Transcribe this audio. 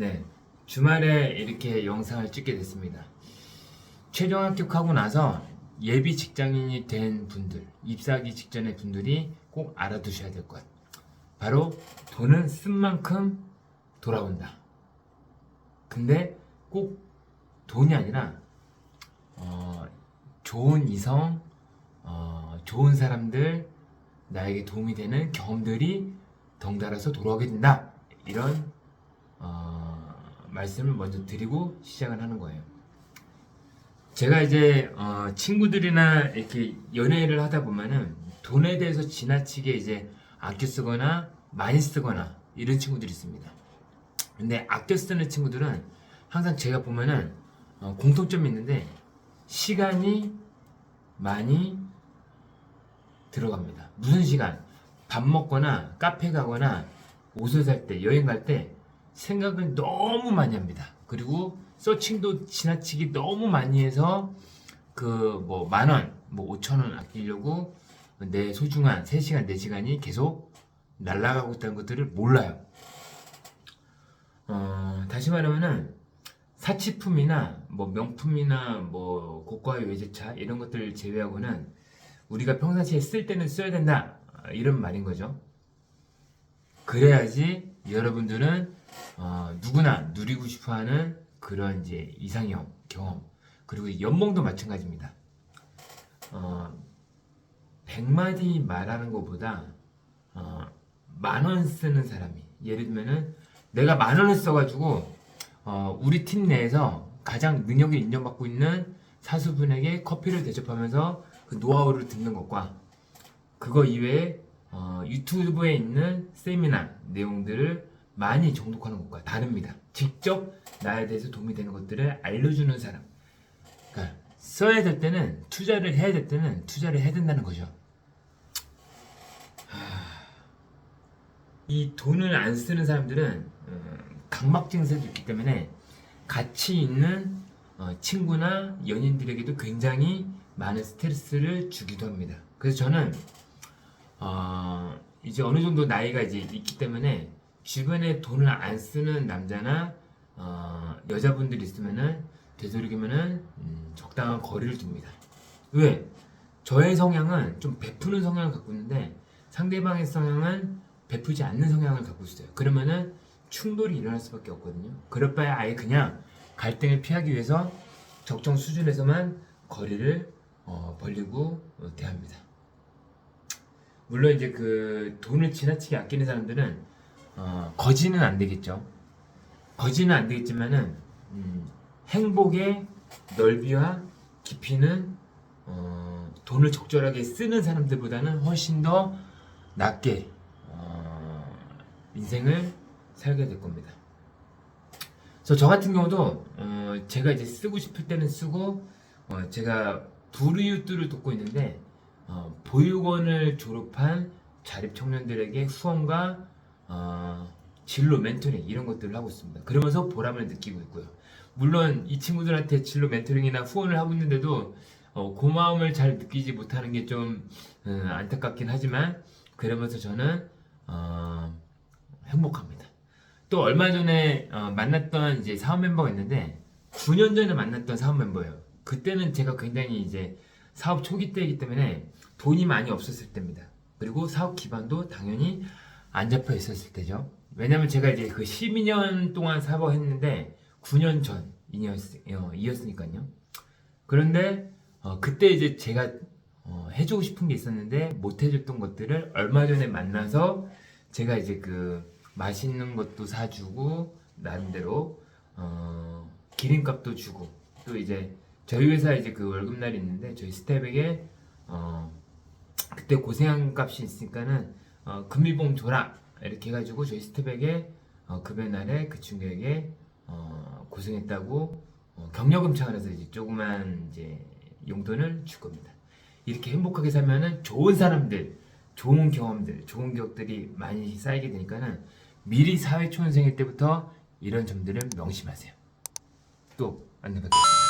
네, 주말에 이렇게 영상을 찍게 됐습니다. 최종 합격하고 나서 예비 직장인이 된 분들, 입사하기 직전의 분들이 꼭 알아두셔야 될 것. 바로 돈은 쓴 만큼 돌아온다. 근데 꼭 돈이 아니라 어, 좋은 이성, 어, 좋은 사람들, 나에게 도움이 되는 경험들이 덩달아서 돌아오게 된다. 이런 어, 말씀을 먼저 드리고 시작을 하는 거예요. 제가 이제 어, 친구들이나 이렇게 연애를 하다 보면은 돈에 대해서 지나치게 이제 아껴 쓰거나 많이 쓰거나 이런 친구들이 있습니다. 근데 아껴 쓰는 친구들은 항상 제가 보면은 어, 공통점이 있는데 시간이 많이 들어갑니다. 무슨 시간? 밥 먹거나 카페 가거나 옷을 살 때 여행 갈 때 생각을 너무 많이 합니다. 그리고 서칭도 지나치게 너무 많이 해서 그 뭐 만 원, 뭐 오천 원 아끼려고 내 소중한 3시간, 4시간이 계속 날아가고 있다는 것들을 몰라요. 어, 다시 말하면은 사치품이나 뭐 명품이나 뭐 고가의 외제차 이런 것들을 제외하고는 우리가 평상시에 쓸 때는 써야 된다 이런 말인 거죠. 그래야지 여러분들은 어, 누구나 누리고 싶어하는 그런 이제 이상형 경험 그리고 연봉도 마찬가지입니다. 어, 100마디 말하는 것보다 어, 만원 쓰는 사람이 예를 들면은 내가 만 원을 써가지고 어, 우리 팀 내에서 가장 능력이 인정받고 있는 사수분에게 커피를 대접하면서 그 노하우를 듣는 것과 그거 이외에 어, 유튜브에 있는 세미나 내용들을 많이 정독하는 것과 다릅니다. 직접 나에 대해서 도움이 되는 것들을 알려주는 사람. 그러니까 써야 될 때는 투자를 해야 될 때는 투자를 해야 된다는 거죠. 하, 이 돈을 안 쓰는 사람들은 어, 강박 증세도 있기 때문에 같이 있는 어, 친구나 연인들에게도 굉장히 많은 스트레스를 주기도 합니다. 그래서 저는 어, 이제 어느 정도 나이가 이제 있기 때문에 주변에 돈을 안 쓰는 남자나 어, 여자분들이 있으면은 되도록이면은 음, 적당한 거리를 둡니다. 왜? 저의 성향은 좀 베푸는 성향을 갖고 있는데 상대방의 성향은 베푸지 않는 성향을 갖고 있어요. 그러면은 충돌이 일어날 수밖에 없거든요. 그럴 바에 아예 그냥 갈등을 피하기 위해서 적정 수준에서만 거리를 어, 벌리고 어, 대합니다. 물론 이제 그 돈을 지나치게 아끼는 사람들은 어, 거지는 안 되겠죠. 거지는 안 되겠지만은 음, 행복의 넓이와 깊이는 어, 돈을 적절하게 쓰는 사람들보다는 훨씬 더 낮게 어, 인생을 살게 될 겁니다. 그래서 저 같은 경우도 어, 제가 이제 쓰고 싶을 때는 쓰고 어, 제가 불이웃들을 돕고 있는데 어, 보육원을 졸업한 자립 청년들에게 후원과 어, 진로 멘토링 이런 것들을 하고 있습니다. 그러면서 보람을 느끼고 있고요. 물론 이 친구들한테 진로 멘토링이나 후원을 하고 있는데도 어, 고마움을 잘 느끼지 못하는 게좀 안타깝긴 하지만 그러면서 저는 어, 행복합니다. 또 얼마 전에 어, 만났던 이제 사업 멤버가 있는데 9년 전에 만났던 사업 멤버예요. 그때는 제가 굉장히 이제 사업 초기 때이기 때문에 돈이 많이 없었을 때입니다. 그리고 사업 기반도 당연히 안 잡혀 있었을 때죠. 왜냐면 제가 이제 그 12년 동안 사업을 했는데 9년 전 이었으니까요. 그런데 어, 그때 이제 제가 어, 해주고 싶은 게 있었는데 못 해줬던 것들을 얼마 전에 만나서 제가 이제 그 맛있는 것도 사주고 나름대로 어, 기름값도 주고 또 이제 저희 회사 이제 그 월급날이 있는데 저희 스텝에게 어, 그때 고생한 값이 있으니까는 어, 금일봉 줘라 이렇게 해가지고 저희 스텝에게 어, 급여 날에 그 친구에게 어, 고생했다고 어, 경력금 차원에서 이제 조그만 이제 용돈을 줄 겁니다. 이렇게 행복하게 살면은 좋은 사람들, 좋은 경험들, 좋은 기억들이 많이 쌓이게 되니까는 미리 사회 초년생일 때부터 이런 점들을 명심하세요. 또 안내 받겠습니다.